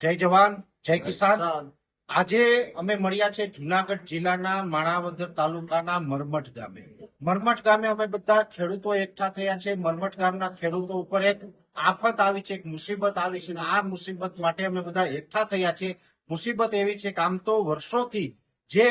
જય જવાન જય કિસાન. આજે અમે મળ્યા છે જુનાગઢ જિલ્લાના માણાવદર તાલુકાના મરમઠ ગામે. મરમઠ ગામે અમે બધા ખેડૂતો એકઠા થયા છે. મરમઠ ગામના ખેડૂતો ઉપર એક આફત આવી છે એક મુસીબત આવી છે આ મુસીબત માટે અમે બધા એકઠા થયા છે મુસીબત એવી છે કે આમ તો વર્ષોથી જે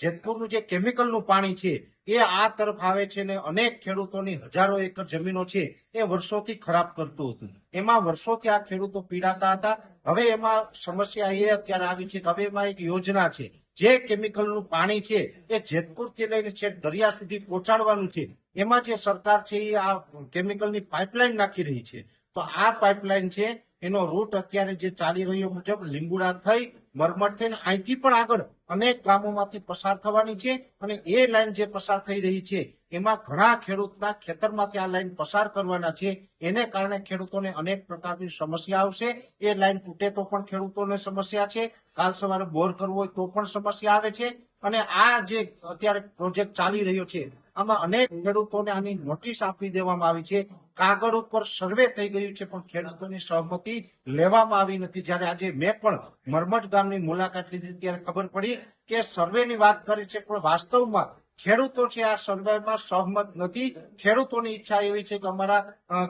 જેતપુરનું જે કેમિકલનું પાણી છે એ આ તરફ આવે છે ને અનેક ખેડૂતોની હજારો એકર જમીનો છે એ વર્ષોથી ખરાબ કરતું હતું. એમાં વર્ષોથી આ ખેડૂતો પીડાતા હતા. હવે એમાં સમસ્યા એ અત્યારે આવી છે કે હવે એમાં એક યોજના છે. જે કેમિકલનું પાણી છે એ જેતપુરથી લઈને છે દરિયા સુધી પહોંચાડવાનું છે. એમાં જે સરકાર છે એ આ કેમિકલની પાઇપલાઇન નાખી રહી છે. તો આ પાઇપલાઇન છે એનો રૂટ અત્યારે જે ચાલી રહ્યો મુજબ લીંબુડા થઈ મરમટ થઈને અહીંથી પણ આગળ અનેક ગામોમાંથી પસાર થવાની છે અને એ લાઈન જે પસાર થઈ રહી છે, એમાં ઘણા ખેડૂતના ખેતરમાંથી આ લાઈન પસાર કરવાના છે. એને કારણે ખેડૂતોને અનેક પ્રકારની સમસ્યા આવશે. એ લાઈન તૂટે તો પણ ખેડૂતોને સમસ્યા છે. કાલ સવારે બોર કરવો હોય તો પણ સમસ્યા આવે છે. અને આ જે અત્યારે પ્રોજેક્ટ ચાલી રહ્યો છે આમાં અનેક ખેડૂતોને આની નોટિસ આપી દેવામાં આવી છે. કાગળ ઉપર સર્વે થઈ ગયું છે, પણ ખેડૂતોની સહમતિ લેવામાં આવી નથી. જ્યારે આજે મેં પણ મરમટ ગામની મુલાકાત લીધી ત્યારે ખબર પડી કે સર્વેની વાત કરી છે, પણ વાસ્તવમાં ખેડૂતો છે, આ સર્વેમાં સહમત નથી. ખેડૂતોની ઈચ્છા એવી છે કે અમારા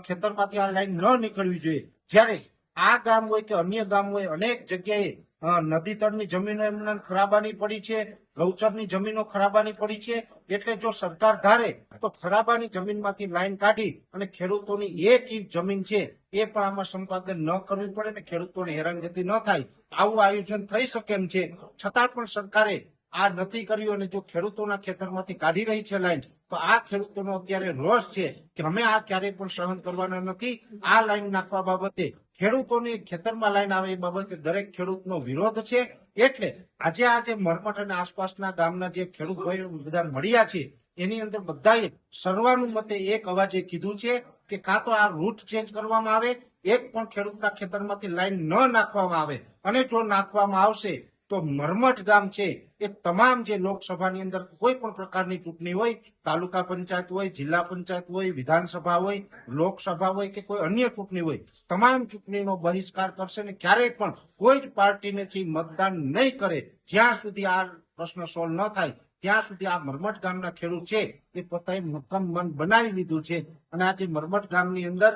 ખેતરમાંથી આ લાઈન ન નીકળવી જોઈએ. જ્યારે આ ગામ હોય કે અન્ય ગામ હોય, અનેક જગ્યાએ નદી તળની જમીનો એમને ખરાબાની પડી છે, ગૌચરની જમીનો ખરાબાની પડી છે. એટલે જો સરકાર ધારે તો ખરાબાની જમીનમાંથી લાઈન કાઢી અને ખેડૂતોની એક ઇંચ જમીન છે, એ પણ આમાં સંપાદન ન કરવી પડે ને ખેડૂતોને હેરાનગતિ ન થાય. આવું આયોજન થઈ શકે એમ છે. છતાં પણ સરકારે આ નથી કર્યું અને જો ખેડૂતોના ખેતરમાંથી કાઢી રહી છે લાઈન, તો આ ખેડૂતોનો અત્યારે રોષ છે કે અમે આ ક્યારેય પણ સહન કરવાના નથી. આ લાઈન નાખવા બાબતે ખેડૂતોની ખેતરમાં લાઈન આવે એ બાબતે દરેક ખેડૂતનો વિરોધ છે. એટલે આજે આ જે મરમટ અને આસપાસના ગામના જે ખેડૂત ભાઈઓ બધા મળ્યા છે, એની અંદર બધાએ સર્વાનુમતે એક અવાજે કીધું છે કે કાં તો આ રૂટ ચેન્જ કરવામાં આવે, એક પણ ખેડૂતના ખેતરમાંથી લાઈન ન નાખવામાં આવે. અને જો નાખવામાં આવશે તો મરમઠ ગામ છે એ તમામ જે લોકસભાની અંદર કોઈ પણ પ્રકારની ચૂંટણી હોય, તાલુકા પંચાયત હોય, જિલ્લા પંચાયત હોય, વિધાનસભા હોય, લોકસભા હોય કે કોઈ અન્ય ચૂંટણી હોય, તમામ ચૂંટણીનો બહિષ્કાર કરશે ને ક્યારેય પણ કોઈ જ પાર્ટીનેથી મતદાન નહીં કરે. જ્યાં સુધી આ પ્રશ્ન સોલ્વ ન થાય, ત્યાં સુધી આ મરમઠ ગામના ખેડૂત છે એ પોતાએ મક્કમ મન બનાવી લીધું છે. અને આજે મરમઠ ગામની અંદર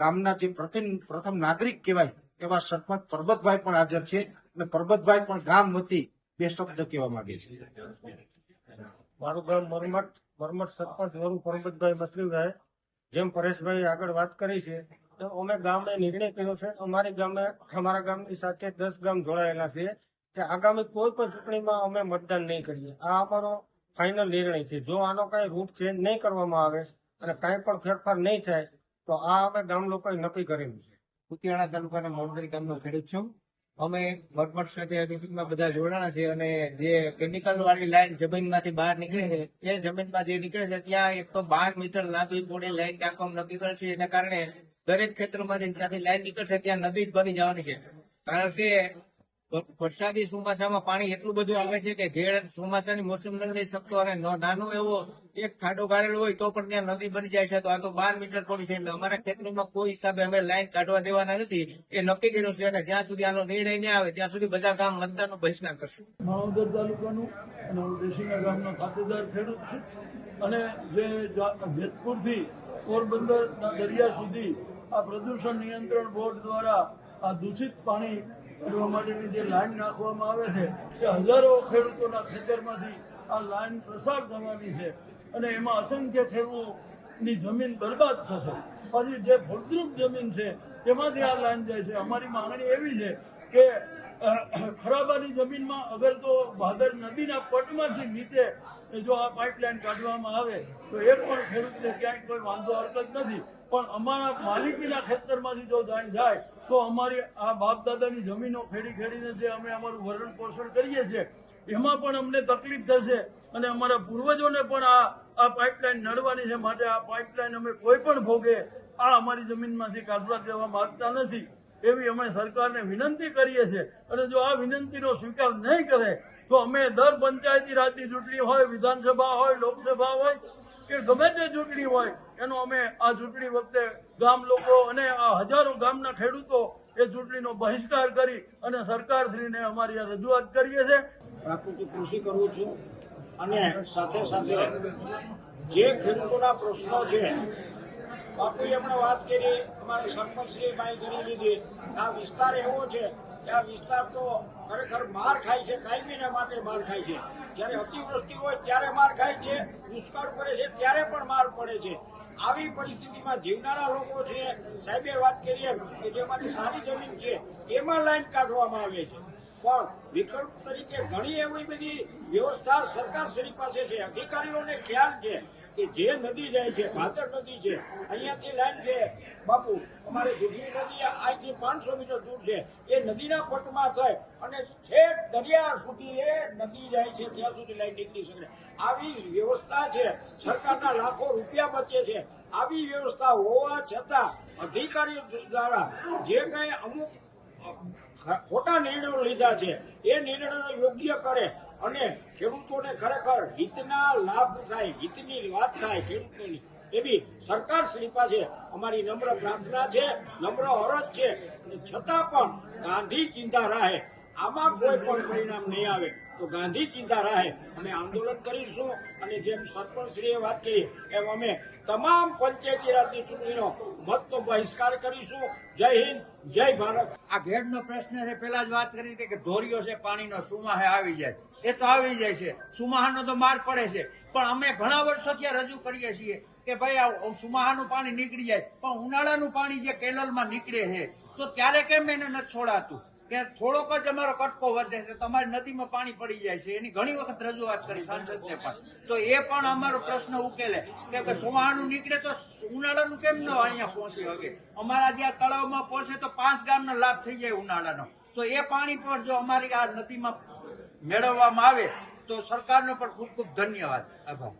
ગામના જે પ્રથમ પ્રથમ નાગરિક કહેવાય એવા સરપંચ પરબતભાઈ પણ હાજર છે અને પરબતભાઈ પણ ગામ વતી બે શબ્દ કહેવા માંગે છે. મારું ગામ મરમટ મરમટ સરપંચ વરુ પરબતભાઈ મસલીભાઈ. જેમ પરેશભાઈ આગળ વાત કરી છે, તો અમે ગામને નિર્ણય કર્યો છે. અમારી ગામે, અમારા ગામની સાથે દસ ગામ જોડાયેલા છે. કે આગામી કોઈ પણ ચૂંટણીમાં અમે મતદાન નહીં કરીએ. આ અમારો ફાઇનલ નિર્ણય છે. જો આનો કાંઈ રૂટ ચેન્જ નહીં કરવામાં આવે અને કાંઈ પણ ફેરફાર નહીં થાય, તો આ અમે ગામ લોકોએ નક્કી કરેલું છે. કુતિયાણા તાલુકાના મોરદરી ગામનો ખેડૂત છું. અમે મગમઠ સાથે મિટિંગમાં બધા જોડાણા છે અને જે કેમિકલ વાળી લાઈન જમીનમાંથી બહાર નીકળે છે, એ જમીનમાં જે નીકળે છે ત્યાં એક તો બાર મીટર લાંબી પોળી લાઈન નાખવાનું નક્કી કરે છે. એના કારણે દરેક ખેતરોમાંથી ત્યાંથી લાઈન નીકળશે ત્યાં નદી જ બની જવાની છે. કારણ કે વરસાદી ચોમાસામાં પાણી એટલું બધું આવે છે કે ઘેર ચોમાસાની મોસમ નથી રહી શકતો અને ન- નાનું એવો એક ખાડો ગારેલો હોય તો પણ ત્યાં નદી બની જાય છે. તો આ તો બાર મીટર પડી છે. એટલે અમારા ખેતરોમાં કોઈ હિસાબે અમે લાઈન કાઢવા દેવાના નથી. એ નક્કી કર્યું છે અને જ્યાં સુધી આનો નિર્ણય નહીં આવે, ત્યાં સુધી બધા ગામ મતદાનનો બહિષ્કાર કરશે. માણાવદર તાલુકાનું અને દેશીના ગામનો ખાતેદાર ખેડૂત છું. અને જા- જેતપુરથી પોરબંદરના દરિયા સુધી આ પ્રદૂષણ નિયંત્રણ બોર્ડ દ્વારા આ દૂષિત પાણી કરવા માટેની જે લાઈન નાખવામાં આવે છે, એ હજારો ખેડૂતોના ખેતરમાંથી આ લાઈન પ્રસાર થવાની છે. અને એમાં અસંખ્ય ખેડૂતોની જમીન બરબાદ થશે. પછી જે ફળદ્રુપ જમીન છે તેમાંથી આ લાઈન જાય છે. અમારી માંગણી એવી છે કે ખરાબાની જમીનમાં અગર તો ભાદર નદીના પટમાંથી નીચે જો આ પાઇપલાઇન કાઢવામાં આવે, તો એક પણ ખેડૂતને ક્યાંય કોઈ વાંધો હરકત નથી. પણ અમારા માલિકીના ખેતરમાંથી જો દાન જાય, તો અમારી આ બાપ દાદાની જમીનો ખેડી ખેડીને જે અમે અમારું ભરણ પોષણ કરીએ છીએ, એમાં પણ અમને તકલીફ થશે અને અમારા પૂર્વજોને પણ આ આ પાઇપલાઇન નડવાની છે માટે આ પાઇપલાઇન અમે કોઈ પણ ભોગે આ અમારી જમીનમાંથી કાઢવા દેવા માગતા નથી. એવી અમે સરકારને વિનંતી કરીએ છીએ અને જો આ વિનંતીનો સ્વીકાર નહીં કરે, તો અમે દર પંચાયતી રાજની ચૂંટણી હોય, વિધાનસભા હોય, લોકસભા હોય કે ગમે તે ચૂંટણી હોય, એનો અમે આ ચૂંટણી વખતે ગામ લોકો અને આ હજારો ગામના ખેડૂતો એ ચૂંટણીનો બહિષ્કાર કરી અને સરકારશ્રીને અમારી આ રજૂઆત કરીએ છીએ. પ્રાકૃતિક કૃષિ કરું છું અને સાથે સાથે જે ખેડૂતોના પ્રશ્નો છે, બાપુએ હમણાં વાત કરી, અમારે સરપંચશ્રીએ માહિતી કરી લીધી. આ વિસ્તાર એવો છે કે આ વિસ્તાર તો ખરેખર માર ખાય છે, કાયમીને માટે માર ખાય છે. જ્યારે અતિવૃષ્ટિ હોય ત્યારે માર ખાય છે દુષ્કાળ પડે છે, ત્યારે પણ માર પડે છે. આવી પરિસ્થિતિમાં જીવનારા લોકો છે, સાહેબે વાત કરી એમ કે જે અમારી સારી જમીન છે, એમાં લાઈન કાઢવામાં આવે છે. પણ વિકલ્પ તરીકે ઘણી એવી બધી વ્યવસ્થા સરકારશ્રી પાસે છે. અધિકારીઓને ખ્યાલ છે કે જે નદી જાય છે, ભાદર નદી છે, અહીંયાથી લાઈન છે. બાપુ, અમારે દૂધની નદી અહીંથી પાંચસો મીટર દૂર છે. એ નદીના પટમાં થઈ અને છેક દરિયા સુધી એ નદી જાય છે ત્યાં સુધી લાઈન નીકળી શકે. આવી વ્યવસ્થા છે. સરકારના લાખો રૂપિયા બચે છે. આવી વ્યવસ્થા હોવા છતાં અધિકારીઓ દ્વારા જે કંઈ અમુક ખોટા નિર્ણયો લીધા છે, એ નિર્ણયો યોગ્ય કરે અને ખેડૂતોને ખરેખર હિતના લાભ થાય, હિતની વાત થાય ખેડૂતોની, એવી સરકાર શ્રી પાસે અમારી નમ્ર પ્રાર્થના છે, નમ્ર અરજ છે. છતાં પણ ગાંધી ચિંતા રાહે. આમાં કોઈ પણ પરિણામ નહીં આવે. તો ગાંધી ચિંતા રાહે અમે આંદોલન કરીશું અને જેમ સરપંચશ્રીએ વાત કરી એમ અમે તમામ પંચાયતી રાજની ચૂંટણીનો મતનો બહિષ્કાર કરીશું. જય હિન્દ, જય ભારત. આ ભેડનો પ્રશ્ન છે પેલા જ વાત કરી હતી કે ધોરીઓ છે, પાણીનો સુમાહે આવી જાય. એ તો આવી જાય છે. સુમાહાનો તો માર પડે છે. પણ અમે ઘણા વર્ષોથી રજૂ કરીએ છીએ કે ભાઈ, આ સુમાહાનું પાણી નીકળી જાય. પણ ઉનાળાનું પાણી જે કેનલમાં નીકળે છે, તો ત્યારે કેમ એને નથી છોડાતું? કે થોડોક જ અમારો કટકો વધે છે તમારી નદીમાં પાણી પડી જાય છે. એની ઘણી વખત રજૂઆત કરી સાંસદને પણ. તો એ પણ અમારો પ્રશ્ન ઉકેલે કે કે નીકળે તો ઉનાળાનું કેમ ન અહીંયા પહોંચી શકે અમારા જ્યાં તળાવમાં પહોંચે તો પાંચ ગામનો લાભ થઈ જાય ઉનાળાનો. તો એ પાણી પણ જો અમારી આ નદીમાં મેળવવામાં આવે, તો સરકારનો પણ ખૂબ ખૂબ ધન્યવાદ. આભાર.